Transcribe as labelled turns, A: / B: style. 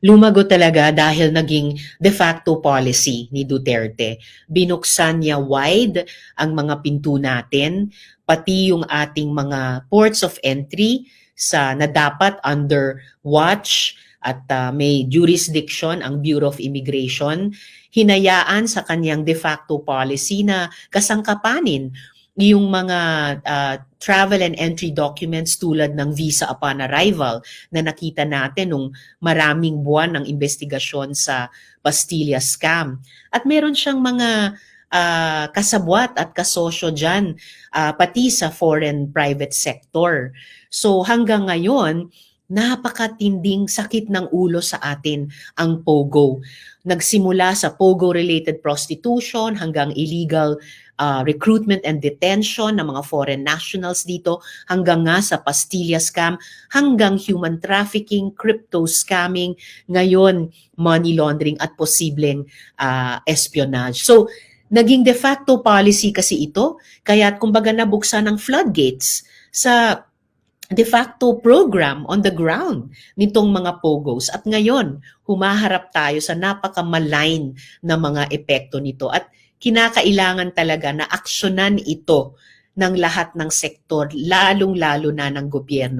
A: lumago talaga dahil naging de facto policy ni Duterte. Binuksan niya wide ang mga pinto natin, pati yung ating mga ports of entry sa na dapat under watch at ah, may jurisdiction ang Bureau of Immigration, hinayaan sa kanyang de facto policy na kasangkapanin yung mga ah, travel and entry documents tulad ng visa upon arrival na nakita natin nung maraming buwan ng investigasyon sa Bastilla scam. At meron siyang mga ah, kasabwat at kasosyo dyan, ah, pati sa foreign private sector. So hanggang ngayon, napakatinding sakit ng ulo sa atin ang POGO. Nagsimula sa POGO-related prostitution hanggang illegal ah, recruitment and detention ng mga foreign nationals dito hanggang nga sa Pastilla scam, hanggang human trafficking, crypto scamming, ngayon money laundering at posibleng ah, espionage. So, naging de facto policy kasi ito, kaya kumbaga nabuksan ng floodgates sa de facto program on the ground nitong mga POGOs. At ngayon, humaharap tayo sa napaka-malign na mga epekto nito at kinakailangan talaga na aksyonan ito ng lahat ng sektor, lalong-lalo na ng gobyerno